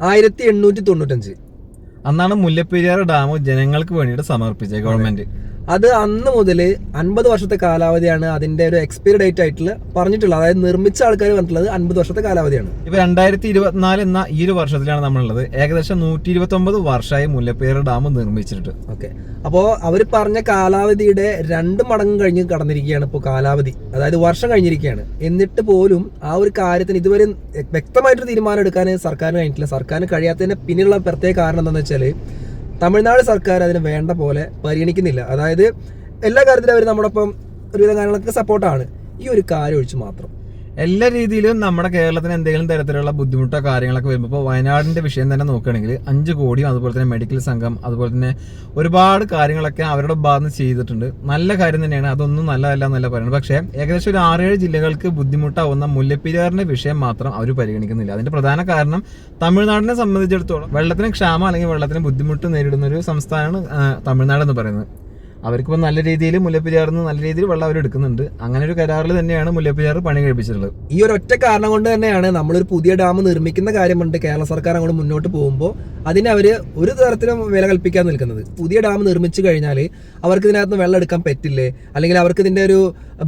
ആയിരത്തി എണ്ണൂറ്റി തൊണ്ണൂറ്റഞ്ച്. അന്നാണ് മുല്ലപ്പെരിയാർ ഡാം ജനങ്ങൾക്ക് വേണ്ടിയിട്ട് സമർപ്പിച്ചത് ഗവൺമെന്റ്. അത് അന്ന് മുതൽ അൻപത് വർഷത്തെ കാലാവധിയാണ് അതിന്റെ ഒരു എക്സ്പയർ ഡേറ്റ് ആയിട്ടുള്ള പറഞ്ഞിട്ടുള്ളത്. അതായത് നിർമ്മിച്ച ആൾക്കാർ പറഞ്ഞിട്ടുള്ളത് അൻപത് വർഷത്തെ കാലാവധിയാണ്. ഇപ്പൊ രണ്ടായിരത്തി ഇരുപത്തിനാല് എന്ന ഈ ഒരു വർഷത്തിലാണ് നമ്മളുള്ളത്. ഏകദേശം നൂറ്റി ഇരുപത്തി ഒമ്പത് വർഷമായി മുല്ലപ്പെരിയാർ ഡാം നിർമ്മിച്ചിട്ട് ഓക്കെ. അപ്പോൾ അവർ പറഞ്ഞ കാലാവധിയുടെ രണ്ട് മടങ്ങ് കഴിഞ്ഞ് കടന്നിരിക്കുകയാണ് ഇപ്പോൾ കാലാവധി. അതായത് വർഷം കഴിഞ്ഞിരിക്കുകയാണ്. എന്നിട്ട് പോലും ആ ഒരു കാര്യത്തിന് ഇതുവരെ വ്യക്തമായിട്ടൊരു തീരുമാനം എടുക്കാൻ സർക്കാരിന് കഴിഞ്ഞിട്ടില്ല. സർക്കാരിന് കഴിയാത്തതിന്റെ പിന്നിലുള്ള പ്രത്യേക കാരണം എന്താണെന്ന് വെച്ചാൽ തമിഴ്നാട് സർക്കാർ അതിന് വേണ്ട പോലെ പരിഗണിക്കുന്നില്ല. അതായത് എല്ലാ കാര്യത്തിലും അവർ നമ്മുടെ ഒപ്പം ഒരുവിധ കാര്യങ്ങളൊക്കെ സപ്പോർട്ടാണ് ഈ ഒരു കാര്യം ഒഴിച്ച് മാത്രം. എല്ലാ രീതിയിലും നമ്മുടെ കേരളത്തിന് എന്തെങ്കിലും തരത്തിലുള്ള ബുദ്ധിമുട്ടോ കാര്യങ്ങളൊക്കെ വരുമ്പോൾ ഇപ്പോൾ വയനാടിന്റെ വിഷയം തന്നെ നോക്കുകയാണെങ്കിൽ അഞ്ച് കോടിയും അതുപോലെ തന്നെ മെഡിക്കൽ സംഘം അതുപോലെ തന്നെ ഒരുപാട് കാര്യങ്ങളൊക്കെ അവരുടെ ഭാഗത്ത് ചെയ്തിട്ടുണ്ട്. നല്ല കാര്യം തന്നെയാണ്. അതൊന്നും നല്ലതല്ല എന്നല്ല പറയുന്നത്. പക്ഷേ ഏകദേശം ഒരു ആറേഴ് ജില്ലകൾക്ക് ബുദ്ധിമുട്ടാവുന്ന മുല്ലപ്പെരിയാറിന്റെ വിഷയം മാത്രം അവർ പരിഗണിക്കുന്നില്ല. അതിന്റെ പ്രധാന കാരണം തമിഴ്നാടിനെ സംബന്ധിച്ചിടത്തോളം വെള്ളത്തിന് ക്ഷാമം അല്ലെങ്കിൽ വെള്ളത്തിന് ബുദ്ധിമുട്ട് നേരിടുന്ന ഒരു സംസ്ഥാനമാണ് തമിഴ്നാട് എന്ന് പറയുന്നത്. അവർക്കിപ്പോൾ നല്ല രീതിയിൽ മുല്ലപ്പെരിയാറിൽ നിന്ന് നല്ല രീതിയിൽ വെള്ളം അവർ എടുക്കുന്നുണ്ട്. അങ്ങനെ ഒരു കരാറിൽ തന്നെയാണ് മുല്ലപ്പെരിയാർ പണി കഴിപ്പിച്ചിട്ടുള്ളത്. ഈ ഒരു ഒറ്റ കാരണം കൊണ്ട് തന്നെയാണ് നമ്മളൊരു പുതിയ ഡാം നിർമ്മിക്കുന്ന കാര്യമുണ്ട് കേരള സർക്കാർ അങ്ങോട്ട് മുന്നോട്ട് പോകുമ്പോൾ അതിനെ അവർ ഒരു തരത്തിലും വില കൽപ്പിക്കാൻ നിൽക്കുന്നത്. പുതിയ ഡാം നിർമ്മിച്ചു കഴിഞ്ഞാൽ അവർക്ക് ഇതിനകത്ത് വെള്ളം എടുക്കാൻ പറ്റില്ലേ? അല്ലെങ്കിൽ അവർക്ക് ഇതിന്റെ ഒരു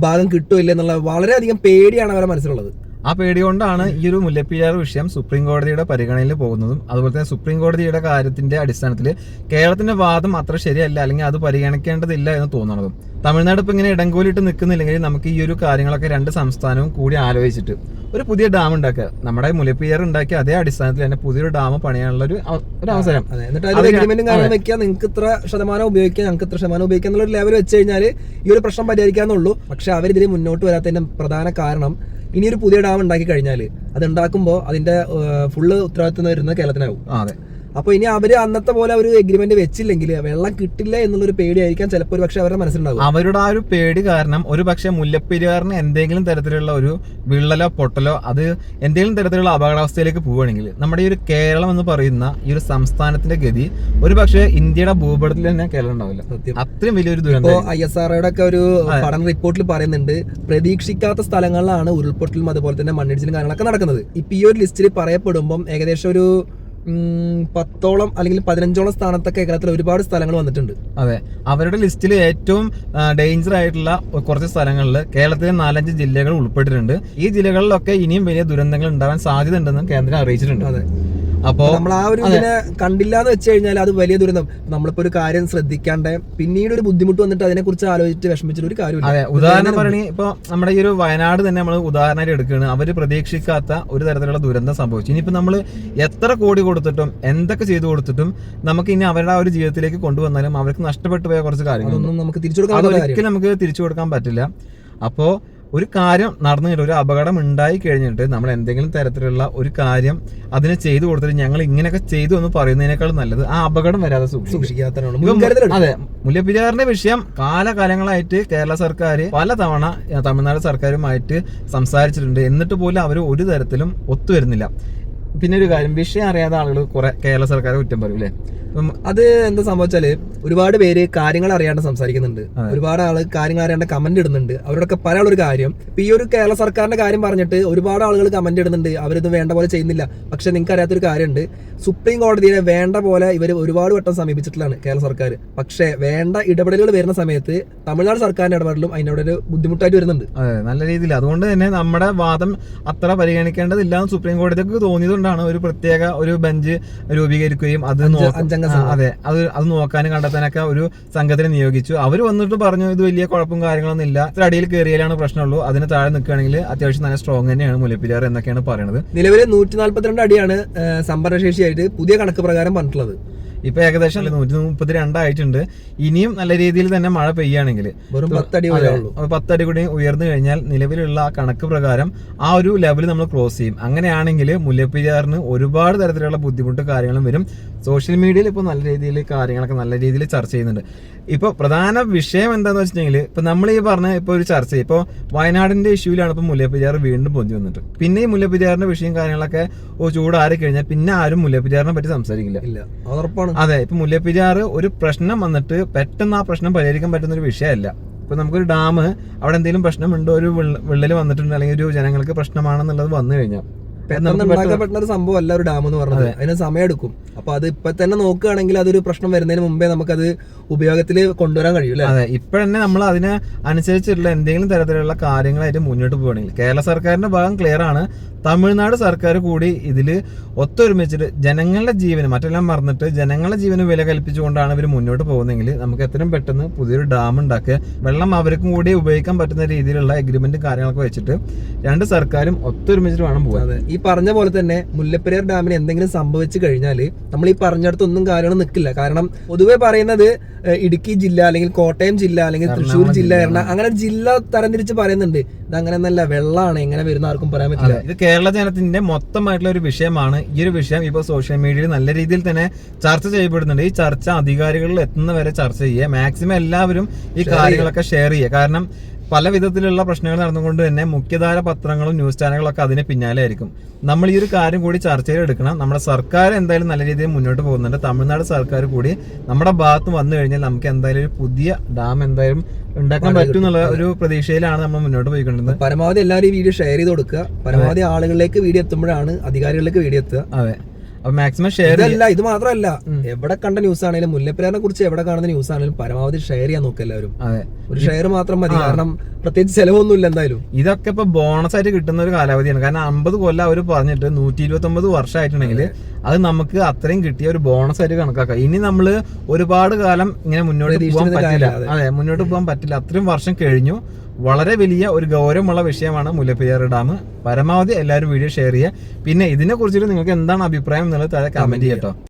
ഭാഗം കിട്ടുമില്ലേ എന്നുള്ള വളരെയധികം പേടിയാണ് അവരുടെ മനസ്സിലുള്ളത്. ആ പേടി കൊണ്ടാണ് ഈ ഒരു മുല്ലപ്പെരിയാർ വിഷയം സുപ്രീം കോടതിയുടെ പരിഗണനയിൽ പോകുന്നതും അതുപോലെ തന്നെ സുപ്രീം കോടതിയുടെ കാര്യത്തിന്റെ അടിസ്ഥാനത്തിൽ കേരളത്തിന്റെ വാദം അത്ര ശരിയല്ല അല്ലെങ്കിൽ അത് പരിഗണിക്കേണ്ടതില്ല എന്ന് തോന്നുന്നതും. തമിഴ്നാട് ഇപ്പൊ ഇങ്ങനെ ഇടങ്കോലിട്ട് നിൽക്കുന്നില്ലെങ്കിൽ നമുക്ക് ഈ ഒരു കാര്യങ്ങളൊക്കെ രണ്ട് സംസ്ഥാനവും കൂടി ആലോചിച്ചിട്ട് ഒരു പുതിയ ഡാം ഉണ്ടാക്കുക. നമ്മുടെ മുല്ലപ്പെരിയാർ ഉണ്ടാക്കിയ അതേ അടിസ്ഥാനത്തിൽ തന്നെ പുതിയൊരു ഡാം പണിയാനുള്ള ഒരു ഒരു അവസരം. വെക്കുക. നിങ്ങൾക്ക് ഇത്ര ശതമാനം ഉപയോഗിക്കാം ഞങ്ങൾക്ക് ഇത്ര ശതമാനം ഉപയോഗിക്കാം എന്നുള്ള ഒരു ലെവൽ വെച്ച് കഴിഞ്ഞാൽ ഈ ഒരു പ്രശ്നം പരിഹരിക്കാന്നുള്ളൂ. പക്ഷെ അവരിതിന് മുന്നോട്ട് വരാത്തതിന്റെ പ്രധാന കാരണം ഇനി ഒരു പുതിയ ഡാം ഉണ്ടാക്കി കഴിഞ്ഞാൽ അത് ഉണ്ടാക്കുമ്പോൾ അതിന്റെ ഫുള്ള് ഉത്തരവാദിത്വം വരുന്നത് കേരളത്തിനാവും. അതെ. അപ്പൊ ഇനി അവർ അന്നത്തെ പോലെ ഒരു എഗ്രിമെന്റ് വെച്ചില്ലെങ്കിൽ വെള്ളം കിട്ടില്ല എന്നുള്ളൊരു പേടിയായിരിക്കാം ചിലപ്പോൾ ഒരു പക്ഷെ അവരുടെ മനസ്സിലുണ്ടാവും അവരുടെ ആ ഒരു പേടി കാരണം ഒരു പക്ഷേ മുല്ലപ്പെരിയാറിന് എന്തെങ്കിലും തരത്തിലുള്ള ഒരു വിള്ളലോ പൊട്ടലോ അത് എന്തെങ്കിലും തരത്തിലുള്ള അപകടാവസ്ഥയിലേക്ക് പോവുകയാണെങ്കിൽ നമ്മുടെ ഈ ഒരു കേരളം എന്ന് പറയുന്ന ഈ ഒരു സംസ്ഥാനത്തിന്റെ ഗതി ഒരു പക്ഷേ ഇന്ത്യയുടെ ഭൂപടത്തിൽ തന്നെ കേരളം ഉണ്ടാവില്ല. അത്രയും വലിയൊരു ദുരന്തം. ഐ എസ് ആർഒയുടെ ഒക്കെ ഒരു പഠന റിപ്പോർട്ടിൽ പറയുന്നുണ്ട് പ്രതീക്ഷിക്കാത്ത സ്ഥലങ്ങളിലാണ് ഉരുൾപൊട്ടലും അതുപോലെ തന്നെ മണ്ണിടിച്ചിലും കാര്യങ്ങളൊക്കെ നടക്കുന്നത്. ഇപ്പൊ ഈ ഒരു ലിസ്റ്റിൽ പറയപ്പെടുമ്പോൾ ഏകദേശം ഒരു പത്തോളം അല്ലെങ്കിൽ പതിനഞ്ചോളം സ്ഥാനത്തൊക്കെ കേരളത്തിൽ ഒരുപാട് സ്ഥലങ്ങൾ വന്നിട്ടുണ്ട്. അതെ. അവരുടെ ലിസ്റ്റിൽ ഏറ്റവും ഡേഞ്ചർ ആയിട്ടുള്ള കുറച്ച് സ്ഥലങ്ങളിൽ കേരളത്തിലെ നാലഞ്ച് ജില്ലകൾ ഉൾപ്പെട്ടിട്ടുണ്ട്. ഈ ജില്ലകളിലൊക്കെ ഇനിയും വലിയ ദുരന്തങ്ങൾ ഉണ്ടാവാൻ സാധ്യത ഉണ്ടെന്നും കേന്ദ്രം അറിയിച്ചിട്ടുണ്ട്. അതെ. അപ്പോ നമ്മൾ ആ ഒരു ഇതിനെ കണ്ടില്ല എന്ന് വെച്ച് കഴിഞ്ഞാൽ അത് വലിയ ദുരന്തം. നമ്മളിപ്പോ ഒരു കാര്യം ശ്രദ്ധിക്കാണ്ട് പിന്നീട് ഒരു ബുദ്ധിമുട്ട് വന്നിട്ട് അതിനെ കുറിച്ച് ആലോചിച്ചിട്ട് വിഷമിച്ചിട്ട് ഒരു കാര്യമില്ല. അതെ ഉദാഹരണം പറയുകയാണെങ്കിൽ ഇപ്പൊ നമ്മുടെ ഈ ഒരു വയനാട് തന്നെ നമ്മൾ ഉദാഹരണമായിട്ട് എടുക്കുകയാണ്. അവർ പ്രതീക്ഷിക്കാത്ത ഒരു തരത്തിലുള്ള ദുരന്തം സംഭവിച്ചു. ഇനിയിപ്പോ നമ്മൾ എത്ര കോടി കൊടുത്തിട്ടും എന്തൊക്കെ ചെയ്തു കൊടുത്തിട്ടും നമുക്ക് ഇനി അവരുടെ ആ ഒരു ജീവിതത്തിലേക്ക് കൊണ്ടുവന്നാലും അവർക്ക് നഷ്ടപ്പെട്ടു പോയ കുറച്ച് കാര്യങ്ങൾ അതൊന്നും നമുക്ക് തിരിച്ചു കൊടുക്കാൻ നമുക്ക് തിരിച്ചു കൊടുക്കാൻ പറ്റില്ല. അപ്പോ ഒരു കാര്യം നടന്നു ഒരു അപകടം ഉണ്ടായി കഴിഞ്ഞിട്ട് നമ്മൾ എന്തെങ്കിലും തരത്തിലുള്ള ഒരു കാര്യം അതിനെ ചെയ്തു കൊടുത്തിട്ട് ഞങ്ങൾ ഇങ്ങനെയൊക്കെ ചെയ്തു എന്ന് പറയുന്നതിനേക്കാൾ നല്ലത് ആ അപകടം വരാതെ സൂക്ഷിക്കാത്തതാണ് അതെ മുല്ലപ്പെരിയാറിന്റെ വിഷയം കാലകാലങ്ങളായിട്ട് കേരള സർക്കാർ പല തവണ തമിഴ്നാട് സർക്കാരുമായിട്ട് സംസാരിച്ചിട്ടുണ്ട്. എന്നിട്ട് പോലും അവർ ഒരു തരത്തിലും ഒത്തുവരുന്നില്ല. പിന്നെ ഒരു കാര്യം വിഷയം അറിയാത്ത ആളുകൾ കുറെ കേരള സർക്കാരെ കുറ്റം പറയും അല്ലേ അത് എന്താ സംഭവിച്ചാൽ ഒരുപാട് പേര് കാര്യങ്ങൾ അറിയാണ്ട് സംസാരിക്കുന്നുണ്ട്. ഒരുപാട് ആൾ കാര്യങ്ങൾ അറിയാണ്ട് കമന്റ് ഇടുന്നുണ്ട്. അവരോടൊക്കെ പല ഒരു കാര്യം ഇപ്പൊ ഈ ഒരു കേരള സർക്കാരിന്റെ കാര്യം പറഞ്ഞിട്ട് ഒരുപാട് ആളുകൾ കമന്റ് ഇടുന്നുണ്ട്. അവരിത് വേണ്ട പോലെ ചെയ്യുന്നില്ല. പക്ഷെ നിങ്ങൾക്ക് അറിയാത്തൊരു കാര്യമുണ്ട് സുപ്രീം കോടതിയെ വേണ്ട പോലെ ഇവർ ഒരുപാട് വട്ടം സമീപിച്ചിട്ടുള്ളതാണ് കേരള സർക്കാർ പക്ഷേ വേണ്ട ഇടപെടലുകൾ വരുന്ന സമയത്ത് തമിഴ്നാട് സർക്കാരിന്റെ ഇടപെടലും അതിനോട് ഒരു ബുദ്ധിമുട്ടായിട്ട് വരുന്നുണ്ട്. നല്ല രീതിയിൽ. അതുകൊണ്ട് തന്നെ നമ്മുടെ വാദം അത്ര പരിഗണിക്കേണ്ടതില്ല സുപ്രീം കോടതിക്ക് തോന്നിയതുകൊണ്ടാണ് ഒരു പ്രത്യേക ഒരു ബെഞ്ച് രൂപീകരിക്കുകയും അത്. അതെ. അത് അത് നോക്കാനും കണ്ടെത്താനൊക്കെ ഒരു സംഘത്തിനെ നിയോഗിച്ചു. അവർ വന്നിട്ട് പറഞ്ഞു ഇത് വലിയ കുഴപ്പം കാര്യങ്ങളൊന്നും ഇല്ല. ഇത്ര അടിയിൽ കയറിയാലാണ് പ്രശ്നമുള്ളൂ. അതിന് താഴെ നിൽക്കുകയാണെങ്കിൽ അത്യാവശ്യം നല്ല സ്ട്രോങ് തന്നെയാണ് മുലപ്പിലാർ എന്നൊക്കെയാണ് പറയുന്നത് നിലവിലെ നൂറ്റി നാല്പത്തിരണ്ട് അടിയാണ് സംഭരണശേഷിയായിട്ട് പുതിയ കണക്ക് പ്രകാരം പറഞ്ഞിട്ടുള്ളത്. ഇപ്പൊ ഏകദേശം നൂറ്റി മുപ്പത്തി രണ്ടായിട്ടുണ്ട്. ഇനിയും നല്ല രീതിയിൽ തന്നെ മഴ പെയ്യുകയാണെങ്കിൽ വെറും പത്തടി കൂടി ഉയർന്നു കഴിഞ്ഞാൽ നിലവിലുള്ള ആ കണക്ക് പ്രകാരം ആ ഒരു ലെവൽ നമ്മൾ ക്രോസ് ചെയ്യും. അങ്ങനെയാണെങ്കിൽ മുല്ലപ്പെരിയാറിന് ഒരുപാട് തരത്തിലുള്ള ബുദ്ധിമുട്ട് കാര്യങ്ങളും വരും. സോഷ്യൽ മീഡിയയിൽ ഇപ്പോൾ നല്ല രീതിയിൽ കാര്യങ്ങളൊക്കെ നല്ല രീതിയിൽ ചർച്ച ചെയ്യുന്നുണ്ട്. ഇപ്പോൾ പ്രധാന വിഷയം എന്താണെന്ന് വെച്ചിട്ടുണ്ടെങ്കിൽ ഇപ്പൊ നമ്മൾ ഈ പറഞ്ഞ ഇപ്പോൾ ഒരു ചർച്ച ഇപ്പോൾ വയനാടിന്റെ ഇഷ്യൂവിലാണ് ഇപ്പോൾ മുല്ലപ്പെരിയാർ വീണ്ടും പൊന്തി വന്നിട്ട്. പിന്നെ ഈ മുല്ലപ്പെരിയാറിന്റെ വിഷയം കാര്യങ്ങളൊക്കെ ചൂടാറി കഴിഞ്ഞാൽ പിന്നെ ആരും മുല്ലപ്പെരിയാറിനെ പറ്റി സംസാരിക്കില്ല. ഇല്ല അത് അതെ ഇപ്പൊ മുല്ലപ്പെരിയാർ ഒരു പ്രശ്നം വന്നിട്ട് പെട്ടെന്ന് ആ പ്രശ്നം പരിഹരിക്കാൻ പറ്റുന്ന ഒരു വിഷയമല്ല ഇപ്പൊ നമുക്കൊരു ഡാം അവിടെ എന്തെങ്കിലും പ്രശ്നമുണ്ടോ? ഒരു വിള്ളൽ വന്നിട്ടുണ്ട് അല്ലെങ്കിൽ ഒരു ജനങ്ങൾക്ക് പ്രശ്നമാണെന്നുള്ളത് വന്നു കഴിഞ്ഞാൽ. ഉണ്ടാക്കാൻ ഒരു സംഭവം അല്ല ഒരു ഡാം എന്ന് പറഞ്ഞത്. അതിന് സമയം എടുക്കും അപ്പൊ അത് ഇപ്പൊ തന്നെ നോക്കുകയാണെങ്കിൽ അതൊരു പ്രശ്നം വരുന്നതിന് മുമ്പേ നമുക്കത് ഉപയോഗത്തിൽ കൊണ്ടുവരാൻ കഴിയും അല്ലെ അതെ ഇപ്പഴന്നെ നമ്മൾ അതിന് അനുസരിച്ചിട്ടുള്ള എന്തെങ്കിലും തരത്തിലുള്ള കാര്യങ്ങളായിട്ട് മുന്നോട്ട് പോകണമെങ്കിൽ. കേരള സർക്കാരിന്റെ ഭാഗം ക്ലിയർ ആണ്. തമിഴ്നാട് സർക്കാർ കൂടി ഇതിൽ ഒത്തൊരുമിച്ചിട്ട് ജനങ്ങളുടെ ജീവന് മറ്റെല്ലാം മറന്നിട്ട് ജനങ്ങളുടെ ജീവന് വില കൽപ്പിച്ചുകൊണ്ടാണ് ഇവർ മുന്നോട്ട് പോകുന്നതെങ്കിൽ നമുക്ക് എത്രയും പെട്ടെന്ന് പുതിയൊരു ഡാം ഉണ്ടാക്കുക. വെള്ളം അവർക്കും കൂടി ഉപയോഗിക്കാൻ പറ്റുന്ന രീതിയിലുള്ള എഗ്രിമെന്റും കാര്യങ്ങളൊക്കെ വെച്ചിട്ട് രണ്ട് സർക്കാരും ഒത്തൊരുമിച്ചിട്ട് വേണം പോകാൻ അതെ ഈ പറഞ്ഞ പോലെ തന്നെ മുല്ലപ്പെരിയാർ ഡാമിന് എന്തെങ്കിലും സംഭവിച്ചു കഴിഞ്ഞാൽ നമ്മൾ ഈ പറഞ്ഞിടത്തൊന്നും കാര്യങ്ങൾ നിൽക്കില്ല കാരണം പൊതുവെ പറയുന്നത് ഇടുക്കി ജില്ല അല്ലെങ്കിൽ കോട്ടയം ജില്ല അല്ലെങ്കിൽ തൃശ്ശൂർ ജില്ല എറണാകുളം അങ്ങനെ ജില്ല തരംതിരിച്ച് പറയുന്നുണ്ട്. ഇത് അങ്ങനെ ഒന്നല്ല വെള്ളമാണ് എങ്ങനെ വരുന്ന ആർക്കും പറയാൻ പറ്റില്ല. ഇത് കേരള ജനത്തിന്റെ മൊത്തമായിട്ടുള്ള ഒരു വിഷയമാണ്. ഈ ഒരു വിഷയം ഇപ്പോൾ സോഷ്യൽ മീഡിയയിൽ നല്ല രീതിയിൽ തന്നെ ചർച്ച ചെയ്യപ്പെടുന്നുണ്ട്. ഈ ചർച്ച അധികാരികളിൽ എത്തുന്നവരെ ചർച്ച ചെയ്യുക. മാക്സിമം എല്ലാവരും ഈ കാര്യങ്ങളൊക്കെ ഷെയർ ചെയ്യുക. കാരണം പല വിധത്തിലുള്ള പ്രശ്നങ്ങൾ നടന്നുകൊണ്ട് തന്നെ മുഖ്യധാര പത്രങ്ങളും ന്യൂസ് ഒക്കെ അതിന് പിന്നാലെ ആയിരിക്കും. നമ്മൾ ഈ ഒരു കാര്യം കൂടി ചർച്ചയിൽ എടുക്കണം. നമ്മുടെ സർക്കാർ എന്തായാലും നല്ല രീതിയിൽ മുന്നോട്ട് പോകുന്നുണ്ട്. തമിഴ്നാട് സർക്കാർ കൂടി നമ്മുടെ ഭാഗത്ത് വന്നു കഴിഞ്ഞാൽ നമുക്ക് എന്തായാലും ഒരു പുതിയ ഡാം എന്തായാലും ഉണ്ടാക്കാൻ പറ്റും എന്നുള്ള ഒരു പ്രതീക്ഷയിലാണ് നമ്മൾ മുന്നോട്ട് പോയിക്കൊണ്ടിരുന്നത്. പരമാവധി എല്ലാവരും ഈ വീഡിയോ ഷെയർ ചെയ്ത് കൊടുക്കുക. പരമാവധി ആളുകളിലേക്ക് വീഡിയോ എത്തുമ്പോഴാണ് അധികാരികളിലേക്ക് വീഡിയോ എത്തുക. അതെ. മാക്സിമം ഷെയർ ഇതല്ല ഇത് മാത്രമല്ല. എവിടെ കണ്ട ന്യൂസ് ആണെങ്കിലും മുല്ലപ്പെരിയാറിനെ കുറിച്ച് എവിടെ കാണുന്ന ന്യൂസ് ആണെങ്കിലും പരമാവധി ഷെയർ ചെയ്യാൻ നോക്കുക എല്ലാവരും. അതെ. ഒരു ഷെയർ മാത്രം മതി കാരണം പ്രത്യേകിച്ച് ചെലവൊന്നും ഇല്ല എന്തായാലും. ഇതൊക്കെ ഇപ്പൊ ബോണസ് ആയിട്ട് കിട്ടുന്ന ഒരു കാലാവധിയാണ്. കാരണം അമ്പത് കൊല്ലം അവർ പറഞ്ഞിട്ട് നൂറ്റി ഇരുപത്തി ഒമ്പത് വർഷമായിട്ടുണ്ടെങ്കിൽ അത് നമുക്ക് അത്രയും കിട്ടിയ ഒരു ബോണസ് ആയിട്ട് കണക്കാക്കാം. ഇനി നമ്മൾ ഒരുപാട് കാലം ഇങ്ങനെ മുന്നോട്ട് പോകാൻ പറ്റില്ല. അതെ. മുന്നോട്ട് പോകാൻ പറ്റില്ല. അത്രയും വർഷം കഴിഞ്ഞു. വളരെ വലിയ ഒരു ഗൗരവമുള്ള വിഷയമാണ് മുല്ലപ്പെരിയാർ ഡാം. പരമാവധി എല്ലാവരും വീഡിയോ ഷെയർ ചെയ്യുക. പിന്നെ ഇതിനെ കുറിച്ചിട്ട് നിങ്ങൾക്ക് എന്താണ് അഭിപ്രായം എന്നുള്ളത് താഴെ കമന്റ് ചെയ്യട്ടോ